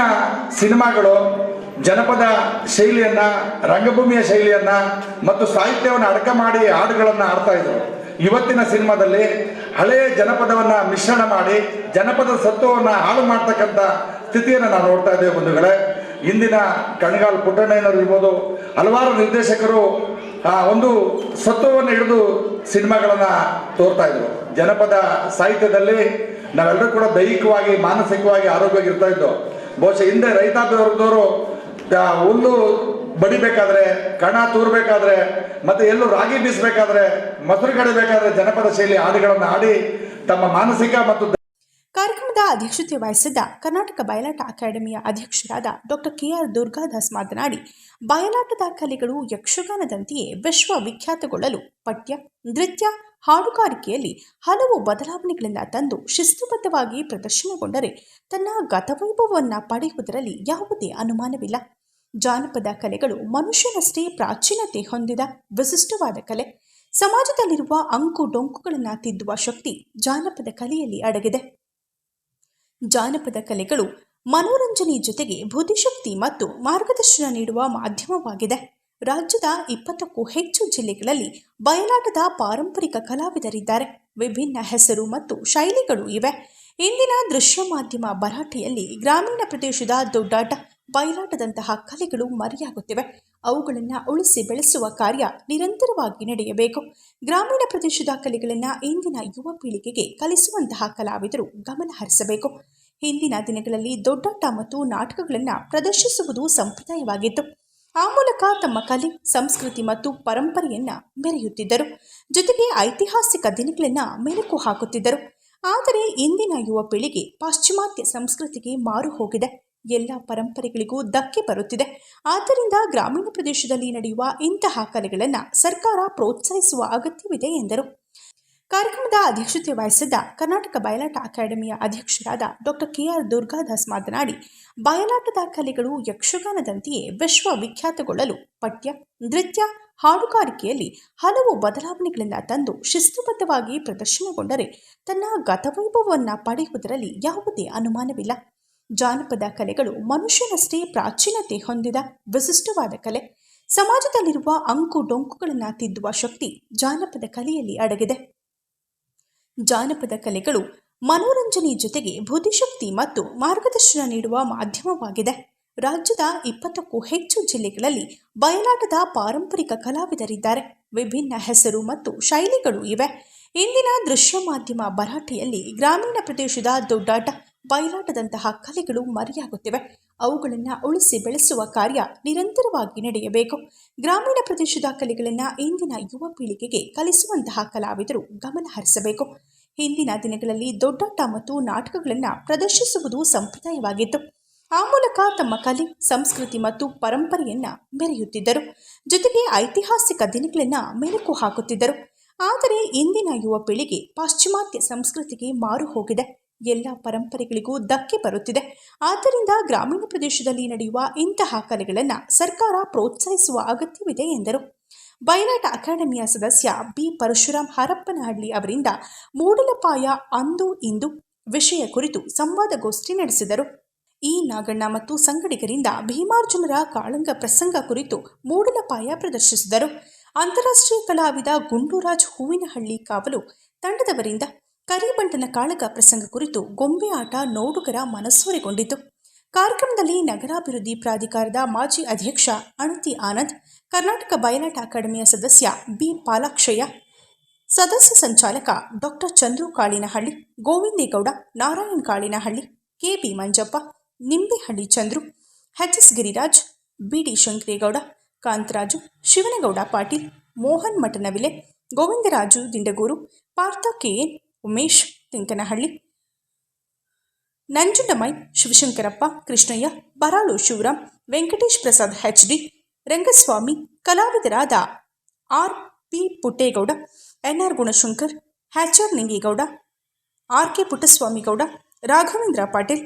ಸಿನಿಮಾಗಳು ಜನಪದ ಶೈಲಿಯನ್ನ, ರಂಗಭೂಮಿಯ ಶೈಲಿಯನ್ನ ಮತ್ತು ಸಾಹಿತ್ಯವನ್ನು ಅಡಕ ಮಾಡಿ ಹಾಡುಗಳನ್ನು ಆಡ್ತಾ ಇದ್ರು. ಇವತ್ತಿನ ಸಿನಿಮಾದಲ್ಲಿ ಹಳೆಯ ಜನಪದವನ್ನ ಮಿಶ್ರಣ ಮಾಡಿ, ಜನಪದ ಸತ್ವವನ್ನ ಹಾಳು ಮಾಡ್ತಕ್ಕಂಥ ಸ್ಥಿತಿಯನ್ನು ನಾವು ನೋಡ್ತಾ ಇದ್ದೇವೆ ಬಂಧುಗಳೇ. ಇಂದಿನ ಕಣಗಾಲ್ ಪುಟ್ಟಣ್ಣಯ್ಯನವರು ಇರ್ಬೋದು, ಹಲವಾರು ನಿರ್ದೇಶಕರು, ಆ, ಒಂದು ಸತ್ವವನ್ನು ಹಿಡಿದು ಸಿನಿಮಾಗಳನ್ನ ತೋರ್ತಾ ಇದ್ರು. ಜನಪದ ಸಾಹಿತ್ಯದಲ್ಲಿ ನಾವೆಲ್ಲರೂ ಕೂಡ ದೈಹಿಕವಾಗಿ, ಮಾನಸಿಕವಾಗಿ ಆರೋಗ್ಯವಾಗಿ ಇರ್ತಾ ಇದ್ದೋ, ಬಹುಶಃ ಹಿಂದೆ ರೈತಾಪಿ ವರ್ಗದವರು ಹುಲ್ಲು ಬಡಿಬೇಕಾದ್ರೆ, ಕಣ ತೂರ್ಬೇಕಾದ್ರೆ, ಮತ್ತೆ ಎಲ್ಲೂ ರಾಗಿ ಬೀಸಬೇಕಾದ್ರೆ ಮೊಸರು ಕಡಿಬೇಕಾದ್ರೆ ಜನಪದ ಶೈಲಿ ಹಾಡುಗಳನ್ನು ಹಾಡಿ ತಮ್ಮ ಮಾನಸಿಕ ಮತ್ತು ಕಾರ್ಯಕ್ರಮದ ಅಧ್ಯಕ್ಷತೆ ವಹಿಸಿದ್ದ ಕರ್ನಾಟಕ ಬಯಲಾಟ ಅಕಾಡೆಮಿಯ ಅಧ್ಯಕ್ಷರಾದ ಡಾಕ್ಟರ್ ಕೆಆರ್ ದುರ್ಗಾದಾಸ್ ಮಾತನಾಡಿ, ಬಯಲಾಟದ ಕಲೆಗಳು ಯಕ್ಷಗಾನದಂತೆಯೇ ವಿಶ್ವವಿಖ್ಯಾತಗೊಳ್ಳಲು ಪಠ್ಯ, ನೃತ್ಯ, ಹಾಡುಗಾರಿಕೆಯಲ್ಲಿ ಹಲವು ಬದಲಾವಣೆಗಳನ್ನು ತಂದು ಶಿಸ್ತುಬದ್ಧವಾಗಿ ಪ್ರದರ್ಶನಗೊಂಡರೆ ತನ್ನ ಗತವೈಭವವನ್ನು ಪಡೆಯುವುದರಲ್ಲಿ ಯಾವುದೇ ಅನುಮಾನವಿಲ್ಲ. ಜಾನಪದ ಕಲೆಗಳು ಮನುಷ್ಯನಷ್ಟೇ ಪ್ರಾಚೀನತೆ ಹೊಂದಿದ ವಿಶಿಷ್ಟವಾದ ಕಲೆ. ಸಮಾಜದಲ್ಲಿರುವ ಅಂಕು ಡೊಂಕುಗಳನ್ನು ತಿದ್ದುವ ಶಕ್ತಿ ಜಾನಪದ ಕಲೆಯಲ್ಲಿ ಅಡಗಿದೆ. ಜಾನಪದ ಕಲೆಗಳು ಮನೋರಂಜನೆ ಜೊತೆಗೆ ಬುದ್ಧಿಶಕ್ತಿ ಮತ್ತು ಮಾರ್ಗದರ್ಶನ ನೀಡುವ ಮಾಧ್ಯಮವಾಗಿದೆ. ರಾಜ್ಯದ ಇಪ್ಪತ್ತಕ್ಕೂ ಹೆಚ್ಚು ಜಿಲ್ಲೆಗಳಲ್ಲಿ ಬಯಲಾಟದ ಪಾರಂಪರಿಕ ಕಲಾವಿದರಿದ್ದಾರೆ. ವಿಭಿನ್ನ ಹೆಸರು ಮತ್ತು ಶೈಲಿಗಳು ಇವೆ. ಇಂದಿನ ದೃಶ್ಯ ಮಾಧ್ಯಮ ಭರಾಟೆಯಲ್ಲಿ ಗ್ರಾಮೀಣ ಪ್ರದೇಶದ ದೊಡ್ಡಾಟ ಬಯಲಾಟದಂತಹ ಕಲೆಗಳು ಮರೆಯಾಗುತ್ತಿವೆ. ಅವುಗಳನ್ನು ಉಳಿಸಿ ಬೆಳೆಸುವ ಕಾರ್ಯ ನಿರಂತರವಾಗಿ ನಡೆಯಬೇಕು. ಗ್ರಾಮೀಣ ಪ್ರದೇಶದ ಕಲೆಗಳನ್ನು ಇಂದಿನ ಯುವ ಪೀಳಿಗೆಗೆ ಕಲಿಸುವಂತಹ ಕಲಾವಿದರು ಗಮನ ಹರಿಸಬೇಕು. ಹಿಂದಿನ ದಿನಗಳಲ್ಲಿ ದೊಡ್ಡಾಟ ಮತ್ತು ನಾಟಕಗಳನ್ನು ಪ್ರದರ್ಶಿಸುವುದು ಸಂಪ್ರದಾಯವಾಗಿತ್ತು. ಆ ಮೂಲಕ ತಮ್ಮ ಕಲೆ, ಸಂಸ್ಕೃತಿ ಮತ್ತು ಪರಂಪರೆಯನ್ನು ಮೆರೆಯುತ್ತಿದ್ದರು. ಜೊತೆಗೆ ಐತಿಹಾಸಿಕ ದಿನಗಳನ್ನ ಮೆಲುಕು ಹಾಕುತ್ತಿದ್ದರು. ಆದರೆ ಇಂದಿನ ಯುವ ಪೀಳಿಗೆ ಪಾಶ್ಚಿಮಾತ್ಯ ಸಂಸ್ಕೃತಿಗೆ ಮಾರು ಹೋಗಿದೆ. ಎಲ್ಲ ಪರಂಪರೆಗಳಿಗೂ ಧಕ್ಕೆ ಬರುತ್ತಿದೆ. ಆದ್ದರಿಂದ ಗ್ರಾಮೀಣ ಪ್ರದೇಶದಲ್ಲಿ ನಡೆಯುವ ಇಂತಹ ಕಲೆಗಳನ್ನು ಸರ್ಕಾರ ಪ್ರೋತ್ಸಾಹಿಸುವ ಅಗತ್ಯವಿದೆ ಎಂದರು. ಕಾರ್ಯಕ್ರಮದ ಅಧ್ಯಕ್ಷತೆ ವಹಿಸಿದ್ದ ಕರ್ನಾಟಕ ಬಯಲಾಟ ಅಕಾಡೆಮಿಯ ಅಧ್ಯಕ್ಷರಾದ ಡಾಕ್ಟರ್ ಕೆಆರ್ ದುರ್ಗಾದಾಸ್ ಮಾತನಾಡಿ, ಬಯಲಾಟದ ಕಲೆಗಳು ಯಕ್ಷಗಾನದಂತೆಯೇ ವಿಶ್ವವಿಖ್ಯಾತಗೊಳ್ಳಲು ಪಠ್ಯ, ನೃತ್ಯ, ಹಾಡುಗಾರಿಕೆಯಲ್ಲಿ ಹಲವು ಬದಲಾವಣೆಗಳನ್ನು ತಂದು ಶಿಸ್ತುಬದ್ಧವಾಗಿ ಪ್ರದರ್ಶನಗೊಂಡರೆ ತನ್ನ ಗತವೈಭವವನ್ನು ಪಡೆಯುವುದರಲ್ಲಿ ಯಾವುದೇ ಅನುಮಾನವಿಲ್ಲ. ಜಾನಪದ ಕಲೆಗಳು ಮನುಷ್ಯನಷ್ಟೇ ಪ್ರಾಚೀನತೆ ಹೊಂದಿದ ವಿಶಿಷ್ಟವಾದ ಕಲೆ. ಸಮಾಜದಲ್ಲಿರುವ ಅಂಕು ಡೊಂಕುಗಳನ್ನು ತಿದ್ದುವ ಶಕ್ತಿ ಜಾನಪದ ಕಲೆಯಲ್ಲಿ ಅಡಗಿದೆ. ಜಾನಪದ ಕಲೆಗಳು ಮನೋರಂಜನೆ ಜೊತೆಗೆ ಬುದ್ಧಿಶಕ್ತಿ ಮತ್ತು ಮಾರ್ಗದರ್ಶನ ನೀಡುವ ಮಾಧ್ಯಮವಾಗಿದೆ. ರಾಜ್ಯದ ಇಪ್ಪತ್ತಕ್ಕೂ ಹೆಚ್ಚು ಜಿಲ್ಲೆಗಳಲ್ಲಿ ಬಯಲಾಟದ ಪಾರಂಪರಿಕ ಕಲಾವಿದರಿದ್ದಾರೆ. ವಿಭಿನ್ನ ಹೆಸರು ಮತ್ತು ಶೈಲಿಗಳು ಇವೆ. ಇಂದಿನ ದೃಶ್ಯ ಮಾಧ್ಯಮ ಭರಾಟೆಯಲ್ಲಿ ಗ್ರಾಮೀಣ ಪ್ರದೇಶದ ದೊಡ್ಡಾಟ ಬಯಲಾಟದಂತಹ ಕಲೆಗಳು ಮರೆಯಾಗುತ್ತಿವೆ. ಅವುಗಳನ್ನು ಉಳಿಸಿ ಬೆಳೆಸುವ ಕಾರ್ಯ ನಿರಂತರವಾಗಿ ನಡೆಯಬೇಕು. ಗ್ರಾಮೀಣ ಪ್ರದೇಶದ ಕಲೆಗಳನ್ನು ಇಂದಿನ ಯುವ ಪೀಳಿಗೆಗೆ ಕಲಿಸುವಂತಹ ಕಲಾವಿದರು ಗಮನ ಹರಿಸಬೇಕು. ಹಿಂದಿನ ದಿನಗಳಲ್ಲಿ ದೊಡ್ಡಾಟ ಮತ್ತು ನಾಟಕಗಳನ್ನು ಪ್ರದರ್ಶಿಸುವುದು ಸಂಪ್ರದಾಯವಾಗಿತ್ತು. ಆ ಮೂಲಕ ತಮ್ಮ ಕಲೆ, ಸಂಸ್ಕೃತಿ ಮತ್ತು ಪರಂಪರೆಯನ್ನು ಮೆರೆಯುತ್ತಿದ್ದರು. ಜೊತೆಗೆ ಐತಿಹಾಸಿಕ ದಿನಗಳನ್ನು ಮೆಲುಕು ಹಾಕುತ್ತಿದ್ದರು. ಆದರೆ ಇಂದಿನ ಯುವ ಪೀಳಿಗೆ ಪಾಶ್ಚಿಮಾತ್ಯ ಸಂಸ್ಕೃತಿಗೆ ಮಾರು ಹೋಗಿದೆ. ಎಲ್ಲ ಪರಂಪರೆಗಳಿಗೂ ಧಕ್ಕೆ ಬರುತ್ತಿದೆ. ಆದ್ದರಿಂದ ಗ್ರಾಮೀಣ ಪ್ರದೇಶದಲ್ಲಿ ನಡೆಯುವ ಇಂತಹ ಕಲೆಗಳನ್ನು ಸರ್ಕಾರ ಪ್ರೋತ್ಸಾಹಿಸುವ ಅಗತ್ಯವಿದೆ ಎಂದರು. ಬಯಲಾಟ ಅಕಾಡೆಮಿಯ ಸದಸ್ಯ ಬಿ. ಪರಶುರಾಮ್ ಹರಪ್ಪನಹಳ್ಳಿ ಅವರಿಂದ ಮೂಡಲಪಾಯ ಅಂದು ಇಂದು ವಿಷಯ ಕುರಿತು ಸಂವಾದಗೋಷ್ಠಿ ನಡೆಸಿದರು. ಈ ನಾಗಣ್ಣ ಮತ್ತು ಸಂಗಡಿಗರಿಂದ ಭೀಮಾರ್ಜುನರ ಕಾಳಂಗ ಪ್ರಸಂಗ ಕುರಿತು ಮೂಡಲಪಾಯ ಪ್ರದರ್ಶಿಸಿದರು. ಅಂತಾರಾಷ್ಟ್ರೀಯ ಕಲಾವಿದ ಗುಂಡೂರಾಜ್ ಹೂವಿನಹಳ್ಳಿ ಕಾವಲು ತಂಡದವರಿಂದ ಕರಿಬಂಟನ ಕಾಳಗ ಪ್ರಸಂಗ ಕುರಿತು ಗೊಂಬೆ ಆಟ ನೋಡುಗರ ಮನಸ್ಸೂರೆಗೊಂಡಿತು. ಕಾರ್ಯಕ್ರಮದಲ್ಲಿ ನಗರಾಭಿವೃದ್ಧಿ ಪ್ರಾಧಿಕಾರದ ಮಾಜಿ ಅಧ್ಯಕ್ಷ ಅಣತಿ ಆನಂದ್, ಕರ್ನಾಟಕ ಬಯಲಾಟ ಅಕಾಡೆಮಿಯ ಸದಸ್ಯ ಬಿ ಪಾಲಾಕ್ಷಯ್ಯ, ಸದಸ್ಯ ಸಂಚಾಲಕ doctor Chandru Kalinahalli Govindegowda Narayan Kalinahalli, KB Manjappa, Nimbehalli Chandru H S Giriraj, BD Shankaregowda, Kantharaju, Shivanagowda Patil, Mohan Mathanavile, Govindaraju Dindagur, Partha KN Umesh Thinkanahalli. Nanjundamai Shivashankarappa, Krishnaiah, Baralu Shivaram, Venkatesh Prasad H D Rangaswamy, ಕಲಾವಿದರಾದ R P Puttegowda N R Gunashankar R Ningegowda R K Puttaswamygowda, Raghavendra Patil,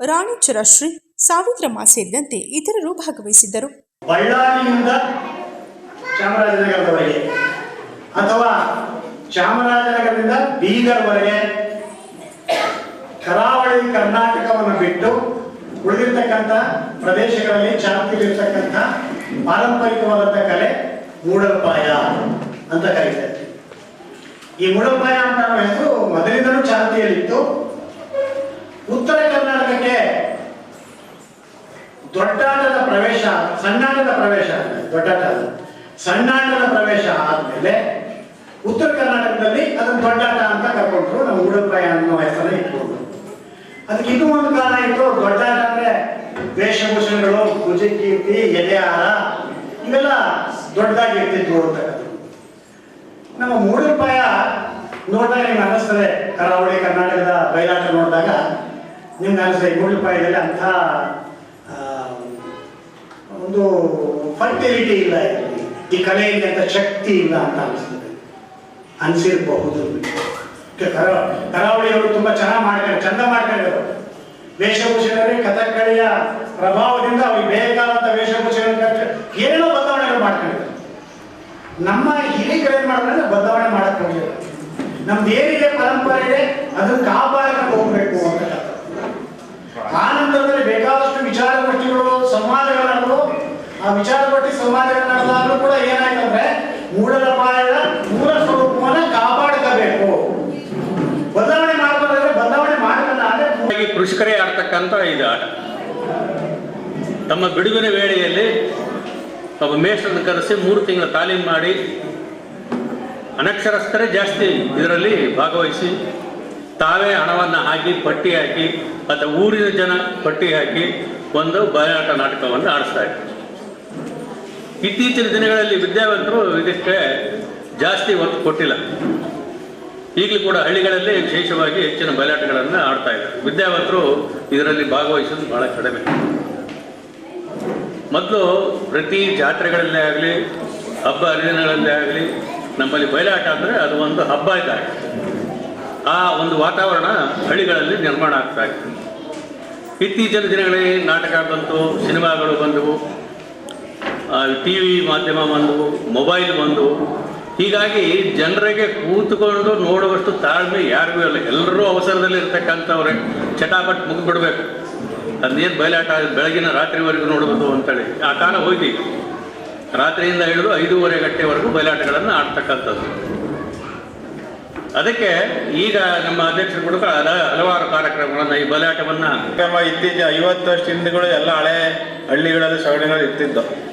Rani Charashree, Savithramma ಸೇರಿದಂತೆ ಇತರರು ಭಾಗವಹಿಸಿದ್ದರು. ಬಳ್ಳಾರಿಯಿಂದ ಚಾಮರಾಜನಗರದವರೆಗೆ ಅಥವಾ ಚಾಮರಾಜನಗರದಿಂದ ಬೀದರ್ವರೆಗೆ ಕರಾವಳಿ ಕರ್ನಾಟಕವನ್ನು ಬಿಟ್ಟು ಉಳಿದಿರ್ತಕ್ಕಂಥ ಪ್ರದೇಶಗಳಲ್ಲಿ ಚಾಲ್ತಿಯಲ್ಲಿರ್ತಕ್ಕಂಥ ಪಾರಂಪರಿಕವಾದಂಥ ಕಲೆ ಮೂಡಲ್ಪಾಯ ಅಂತ ಕರೀತಾರೆ ಈ ಮೂಡಲ್ಪಾಯ ಅಂತ ಹೆಸರು ಮೊದಲಿಂದಲೂ ಚಾಲ್ತಿಯಲ್ಲಿತ್ತು ಉತ್ತರ ಕರ್ನಾಟಕಕ್ಕೆ ದೊಡ್ಡಾಟದ ಪ್ರವೇಶ, ಸಣ್ಣಾಟದ ಪ್ರವೇಶ ದೊಡ್ಡಾಟ. ಸಣ್ಣಾಟದ ಪ್ರವೇಶ ಆದ್ಮೇಲೆ ಉತ್ತರ ಕರ್ನಾಟಕದಲ್ಲಿ ಅದನ್ನು ದೊಡ್ಡಾಟ ಅಂತ ಕರ್ಕೊಂಡ್ರು. ನಮ್ಮ ಉಡುಪಾಯ ಅನ್ನೋ ಹೆಸರನ್ನ ಇಟ್ಕೊಂಡ್ರು. ಅದಕ್ಕೆ ಇನ್ನೂ ಒಂದು ಕಾರಣ ಇತ್ತು. ದೊಡ್ಡಾಟ ಅಂದ್ರೆ ವೇಷಭೂಷಣಗಳು ಮುಜಕೀರ್ತಿ ಎಲೆಹಾರ ಇವೆಲ್ಲ ದೊಡ್ಡದಾಗಿ ಇರ್ತಿದ್ವು ಅಂತಕ್ಕಂಥದ್ದು. ನಮ್ಮ ಮೂಡುಪಾಯ ನೋಡಿದಾಗ ನಿಮ್ಗೆ ಅನ್ನಿಸ್ತದೆ, ಕರಾವಳಿ ಕರ್ನಾಟಕದ ಬಯಲಾಟ ನೋಡಿದಾಗ ನಿಮ್ಗೆ ಅನಿಸ್ತದೆ ಮೂಡುಪಾಯದಲ್ಲಿ ಅಂಥ ಒಂದು ಫರ್ಟಿಲಿಟಿ ಇಲ್ಲ. ಈ ಕಲೆಯಲ್ಲಿ ಅಂತ ಶಕ್ತಿ ಇಲ್ಲ ಅಂತ ಅನಿಸ್ತದೆ ಅನಿಸಿರಬಹುದು. ಕರ ಕರಾವಳಿಯವರು ತುಂಬಾ ಚೆನ್ನಾಗಿ ಮಾಡ್ತಾರೆ, ಚಂದ ಮಾಡ್ಕೊಂಡಿದ್ರು ವೇಷಭೂಷಣರೇ ಕಥಕ್ಕಳಿಯ ಪ್ರಭಾವದಿಂದ ಅವ್ರಿಗೆ ಬೇಕಾದಂತ ವೇಷಭೂಷಣ ಏನೋ ಬದಲಾವಣೆಗಳು ಮಾಡ್ಕೊಂಡಿದ್ದಾರೆ ನಮ್ಮ ಹಿರಿಯರು ಏನ್ ಮಾಡಿದ್ರೆ ಬದಲಾವಣೆ ಮಾಡಕ್ ಹೋಗಿಲ್ಲ. ನಮ್ದು ಏನಿದೆ, ಪರಂಪರೆ ಇದೆ, ಅದನ್ನ ಕಾಪಾಡಕ್ಕೆ ಹೋಗ್ಬೇಕು ಅಂತ ಆ ನಂತರದಲ್ಲಿ ಬೇಕಾದಷ್ಟು ವಿಚಾರಗೋಷ್ಠಿಗಳು, ಸಂವಾದಗಳು ನಡೆದು, ಆ ವಿಚಾರಗೋಷ್ಠಿ, ಸಂವಾದಗಳು ನಡೆದಾದ್ರೂ ಕೂಡ ಏನಾಯ್ತಂದ್ರೆ ಮೂಢಲಪಾಯದ ಮೂಲ ಸ್ವರೂಪವನ್ನ ಕಾಪಾಡ್ಕೋಬೇಕು ಬದಲಾವಣೆ ಮಾಡ್ಕೊಂಡ್ರೆ ಬದಲಾವಣೆ ಮಾಡ್ಕೊಂಡಾದ್ರೆ ಹಾಗಾಗಿ ಕೃಷಿಕರೇ ಆಡ್ತಕ್ಕಂಥ ಇದು ಆಟ. ತಮ್ಮ ಬಿಡುವಿನ ವೇಳೆಯಲ್ಲಿ ಒಬ್ಬ ಮೇಷ್ಟ್ರನ್ನು ಕರೆಸಿ ಮೂರು ತಿಂಗಳ ತಾಲೀಮ್ ಮಾಡಿ ಅನಕ್ಷರಸ್ಥರೇ ಜಾಸ್ತಿ ಇದರಲ್ಲಿ ಭಾಗವಹಿಸಿ ತಾವೇ ಹಣವನ್ನು ಹಾಕಿ, ಪಟ್ಟಿ ಹಾಕಿ, ಅಥವಾ ಊರಿನ ಜನ ಪಟ್ಟಿ ಹಾಕಿ ಒಂದು ಬಯಲಾಟ ನಾಟಕವನ್ನು ಆಡಿಸ್ತಾ ಇತ್ತು ಇತ್ತೀಚಿನ ದಿನಗಳಲ್ಲಿ ವಿದ್ಯಾವಂತರು ಇದಕ್ಕೆ ಜಾಸ್ತಿ ಒತ್ತು ಕೊಟ್ಟಿಲ್ಲ. ಈಗಲೂ ಕೂಡ ಹಳ್ಳಿಗಳಲ್ಲಿ ವಿಶೇಷವಾಗಿ ಹೆಚ್ಚಿನ ಬಯಲಾಟಗಳನ್ನು ಆಡ್ತಾ ಇದ್ದಾರೆ. ವಿದ್ಯಾವಂತರು ಇದರಲ್ಲಿ ಭಾಗವಹಿಸೋದು ಬಹಳ ಕಡಿಮೆ. ಮೊದಲು ಪ್ರತಿ ಜಾತ್ರೆಗಳಲ್ಲೇ ಆಗಲಿ, ಹಬ್ಬ ಹರಿದಿನಗಳಲ್ಲೇ ಆಗಲಿ, ನಮ್ಮಲ್ಲಿ ಬಯಲಾಟ ಅಂದರೆ ಅದು ಒಂದು ಹಬ್ಬ ಇದ್ದಾಗ ಆ ಒಂದು ವಾತಾವರಣ ಹಳ್ಳಿಗಳಲ್ಲಿ ನಿರ್ಮಾಣ ಆಗ್ತಾ ಇತ್ತು ಇತ್ತೀಚಿನ ದಿನಗಳಲ್ಲಿ ನಾಟಕ ಬಂತು, ಸಿನಿಮಾಗಳು ಬಂದವು. ಟಿ ವಿ ಮಾಧ್ಯಮ ಬಂದವು, ಮೊಬೈಲ್ ಬಂದವು. ಹೀಗಾಗಿ ಜನರಿಗೆ ಕೂತ್ಕೊಂಡು ನೋಡುವಷ್ಟು ತಾಳ್ಮೆ ಯಾರಿಗೂ ಇಲ್ಲ. ಎಲ್ಲರೂ ಅವಸರದಲ್ಲಿ ಇರ್ತಕ್ಕಂಥವ್ರೆ, ಚಟಾಪಟ್ ಮುಗಿದ್ಬಿಡ್ಬೇಕು. ಅದೇನು ಬಯಲಾಟ, ಬೆಳಗಿನ ರಾತ್ರಿವರೆಗೂ ನೋಡ್ಬೋದು ಅಂತೇಳಿ. ಆ ಕಾಲ ಈಗ ರಾತ್ರಿಯಿಂದ ಹಿಡಿದು ಐದೂವರೆ ಗಂಟೆವರೆಗೂ ಬಯಲಾಟಗಳನ್ನು ಆಡ್ತಕ್ಕಂಥದ್ದು. ಅದಕ್ಕೆ ಈಗ ನಮ್ಮ ಅಧ್ಯಕ್ಷರು ಕೂಡ ಹಲ- ಹಲವಾರು ಕಾರ್ಯಕ್ರಮಗಳನ್ನು, ಈ ಬಯಲಾಟವನ್ನು ಇತ್ತೀಚೆ ಐವತ್ತು ವರ್ಷ ಹಿಂದೆಗಳು ಎಲ್ಲ ಹಳೆ ಹಳ್ಳಿಗಳಲ್ಲಿ ಸಗಣಿಗಳು ಇರ್ತಿದ್ದು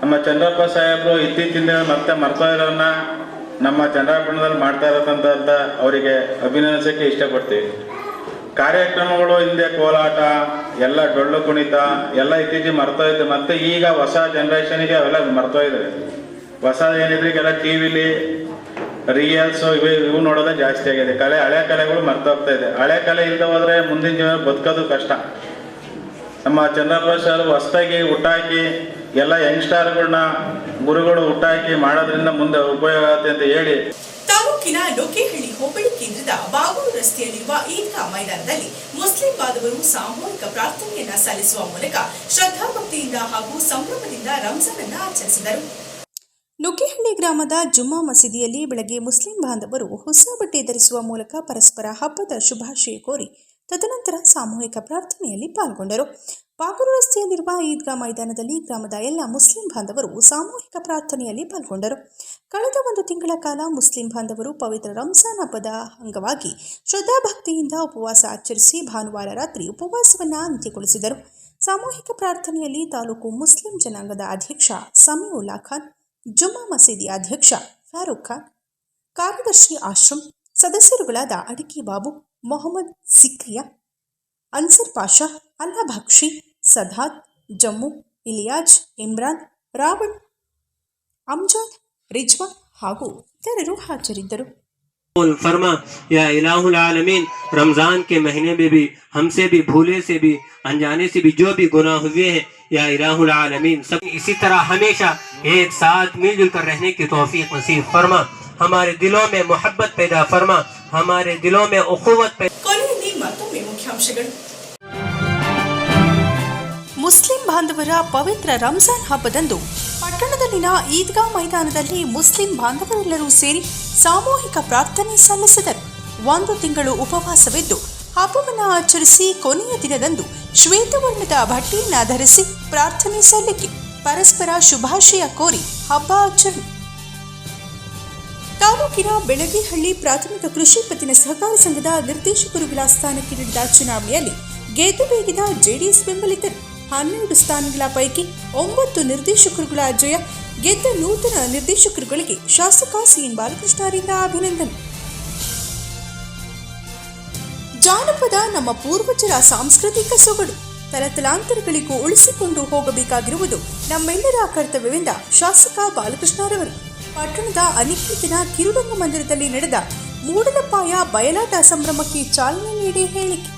ನಮ್ಮ ಚಂದ್ರಪ್ಪ ಸಾಹೇಬರು ಇತ್ತೀಚಿನ ದಿನ ಮತ್ತೆ ಮರ್ತೋರೋನ್ನ ನಮ್ಮ ಚಂದ್ರಪಟ್ಟಣದಲ್ಲಿ ಮಾಡ್ತಾ ಇರತಕ್ಕಂಥ ಅವರಿಗೆ ಅಭಿನಂದಿಸೋಕ್ಕೆ ಇಷ್ಟಪಡ್ತೀವಿ ಕಾರ್ಯಕ್ರಮಗಳು ಹಿಂದೆ ಕೋಲಾಟ, ಎಲ್ಲ ಡೊಳ್ಳು ಕುಣಿತ, ಎಲ್ಲ ಇತ್ತೀಚೆಗೆ ಮರ್ತೋಯ್ತು ಮತ್ತೆ ಈಗ ಹೊಸ ಜನ್ರೇಷನ್ಗೆ ಅವೆಲ್ಲ ಮರ್ತೋಯ್ತವೆ ಹೊಸ ಏನಿದ್ರೆ ಈಗೆಲ್ಲ ಟಿ ವಿಲಿ ರಿಯಲ್ಸ್ ಇವು ಇವು ನೋಡೋದೇ ಜಾಸ್ತಿ ಆಗಿದೆ. ಕಲೆ, ಹಳೆ ಕಲೆಗಳು ಮರ್ತೋಗ್ತಾ ಇದೆ. ಹಳೆ ಕಲೆ ಇಲ್ಲದೆ ಹೋದ್ರೆ ಮುಂದಿನ ಜೀವನ ಬದುಕೋದು ಕಷ್ಟ. ನಮ್ಮ ಚಂದ್ರಪ್ಪ ಸರ್ ಹೊಸದಾಗಿ ಹುಟ್ಟಾಕಿ ಎಲ್ಲ ಯಂಗ್ಸ್ಟಾರ್ಗಳನ್ನ ಗುರುಗಳು ಹುಟ್ಟಾಕಿ ಮಾಡೋದ್ರಿಂದ ಮುಂದೆ ಉಪಯೋಗ ಆಗುತ್ತೆ ಅಂತ ಹೇಳಿ. ತಾಲೂಕಿನ ಲೋಕೇಹಳ್ಳಿ ಹೋಬಳಿ ಕೇಂದ್ರದ ಬಾಗೂರು ರಸ್ತೆಯಲ್ಲಿರುವ ಈದ್ಗಾ ಮೈದಾನದಲ್ಲಿ ಮುಸ್ಲಿಂ ಬಾಂಧವರು ಸಾಮೂಹಿಕ ಪ್ರಾರ್ಥನೆಯನ್ನ ಸಲ್ಲಿಸುವ ಮೂಲಕ ಶ್ರದ್ಧಾಭಕ್ತಿಯಿಂದ ಹಾಗೂ ಸಂಭ್ರಮದಿಂದ ರಂಜಾನ್ ಅನ್ನ ಆಚರಿಸಿದರು. ನುಗ್ಗಿಹಳ್ಳಿ ಗ್ರಾಮದ ಜುಮ್ಮಾ ಮಸೀದಿಯಲ್ಲಿ ಬೆಳಗ್ಗೆ ಮುಸ್ಲಿಂ ಬಾಂಧವರು ಹೊಸ ಬಟ್ಟೆ ಧರಿಸುವ ಮೂಲಕ ಪರಸ್ಪರ ಹಬ್ಬದ ಶುಭಾಶಯ ಕೋರಿ, ತದನಂತರ ಸಾಮೂಹಿಕ ಪ್ರಾರ್ಥನೆಯಲ್ಲಿ ಪಾಲ್ಗೊಂಡರು. ಬಾಗೂರು ರಸ್ತೆಯಲ್ಲಿರುವ ಈದ್ಗಾ ಮೈದಾನದಲ್ಲಿ ಗ್ರಾಮದ ಎಲ್ಲ ಮುಸ್ಲಿಂ ಬಾಂಧವರು ಸಾಮೂಹಿಕ ಪ್ರಾರ್ಥನೆಯಲ್ಲಿ ಪಾಲ್ಗೊಂಡರು. ಕಳೆದ ಒಂದು ತಿಂಗಳ ಕಾಲ ಮುಸ್ಲಿಂ ಬಾಂಧವರು ಪವಿತ್ರ ರಂಜಾನ್ ಹಬ್ಬದ ಅಂಗವಾಗಿ ಶ್ರದ್ಧಾಭಕ್ತಿಯಿಂದ ಉಪವಾಸ ಆಚರಿಸಿ ಭಾನುವಾರ ರಾತ್ರಿ ಉಪವಾಸವನ್ನು ಅಂತ್ಯಗೊಳಿಸಿದರು. ಸಾಮೂಹಿಕ ಪ್ರಾರ್ಥನೆಯಲ್ಲಿ ತಾಲೂಕು ಮುಸ್ಲಿಂ ಜನಾಂಗದ ಅಧ್ಯಕ್ಷ ಸಮೀವುಲ್ಲಾ ಖಾನ್ ಜುಮ್ಮಾ ಮಸೀದಿ ಅಧ್ಯಕ್ಷ ಫಾರೂಕ್ ಖಾನ್, ಕಾರ್ಯದರ್ಶಿ ಆಶ್ರಮ್ ಸದಸ್ಯರುಗಳಾದ ಅಡಿಕೆ ಬಾಬು, ಮೊಹಮ್ಮದ್ ಸಿಕ್ರಿಯಾ, ಅನ್ಸರ್ ಪಾಷಾ ಅಲ್ಲಾ ಭಕ್ಷಿ ಸದಾತ್ ಜಮ್ಮು ಇಲಿಯಾಜ್ ಇಮ್ರಾನ್ ರಾವಣ್ ಅಮ್ಜಾದ್ ರಿಜ್ವಾನ್ ಹಾಗೂ ಇತರರು ಹಾಜರಿದ್ದರು बोल फरमा या इलाहुल आलमीन रमजान के महीने में भी हमसे भी भूले से भी अनजाने से भी जो भी गुनाह हुए हैं या इलाहुल आलमीन सब इसी तरह हमेशा एक साथ मिलजुल कर रहने की तौफीक नसीब फरमा हमारे दिलों में मोहब्बत पैदा फरमा हमारे दिलों में उखुवत पैदा ಕೊನೆಯಲ್ಲಿ ಮತ್ತೊಮ್ಮೆ ಮುಖ್ಯಾಂಶಗಳು ಮುಸ್ಲಿಂ ಬಾಂಧವರ ಪವಿತ್ರ ರಂಜಾನ್ ಹಬ್ಬದಂದು ಪಟ್ಟಣದಲ್ಲಿನ ಈದ್ಗಾ ಮೈದಾನದಲ್ಲಿ ಮುಸ್ಲಿಂ ಬಾಂಧವರೆಲ್ಲರೂ ಸೇರಿ ಸಾಮೂಹಿಕ ಪ್ರಾರ್ಥನೆ ಸಲ್ಲಿಸಿದರು. ಒಂದು ತಿಂಗಳು ಉಪವಾಸವಿದ್ದು, ಹಬ್ಬವನ್ನು ಆಚರಿಸಿ ಕೊನೆಯ ದಿನದಂದು ಶ್ವೇತವರ್ಣದ ಭಟ್ಟಿಯನ್ನು ಧರಿಸಿ ಪ್ರಾರ್ಥನೆ ಸಲ್ಲಿಕೆ, ಪರಸ್ಪರ ಶುಭಾಶಯ ಕೋರಿ ಹಬ್ಬ ಆಚರಣೆ. ತಾಲೂಕಿನ ಬೆಳಗಿಹಳ್ಳಿ ಪ್ರಾಥಮಿಕ ಕೃಷಿ ಪತ್ತಿನ ಸಹಕಾರ ಸಂಘದ ನಿರ್ದೇಶಕರುಗಳ ಸ್ಥಾನಕ್ಕೆ ನಡೆದ ಚುನಾವಣೆಯಲ್ಲಿ ಗೆದ್ದು ಬೇಗಿದ ಜೆಡಿಎಸ್ ಬೆಂಬಲಿತರು. ಹನ್ನೆರಡು ಸ್ಥಾನಗಳ ಪೈಕಿ ಒಂಬತ್ತು ನಿರ್ದೇಶಕರುಗಳ ಜಯ ಗೆದ್ದ ನೂತನ ನಿರ್ದೇಶಕರುಗಳಿಗೆ ಶಾಸಕ ಸಿಎನ್ ಬಾಲಕೃಷ್ಣರಿಂದ ಅಭಿನಂದನೆ. ಜಾನಪದ ನಮ್ಮ ಪೂರ್ವಜರ ಸಾಂಸ್ಕೃತಿಕ ಸೊಗಡು. ತಲತಲಾಂತರಗಳಿಗೂ ಉಳಿಸಿಕೊಂಡು ಹೋಗಬೇಕಾಗಿರುವುದು ನಮ್ಮೆಲ್ಲರ ಕರ್ತವ್ಯವೆಂದ ಶಾಸಕ ಬಾಲಕೃಷ್ಣರವರು. ಪಟ್ಟಣದ ಅನಿಕೇತನ ಕಿರುರಂಗ ಮಂದಿರದಲ್ಲಿ ನಡೆದ ಮೂಡಲಪಾಯ ಬಯಲಾಟ ಸಂಭ್ರಮಕ್ಕೆ ಚಾಲನೆ ನೀಡಿ ಹೇಳಿಕೆ.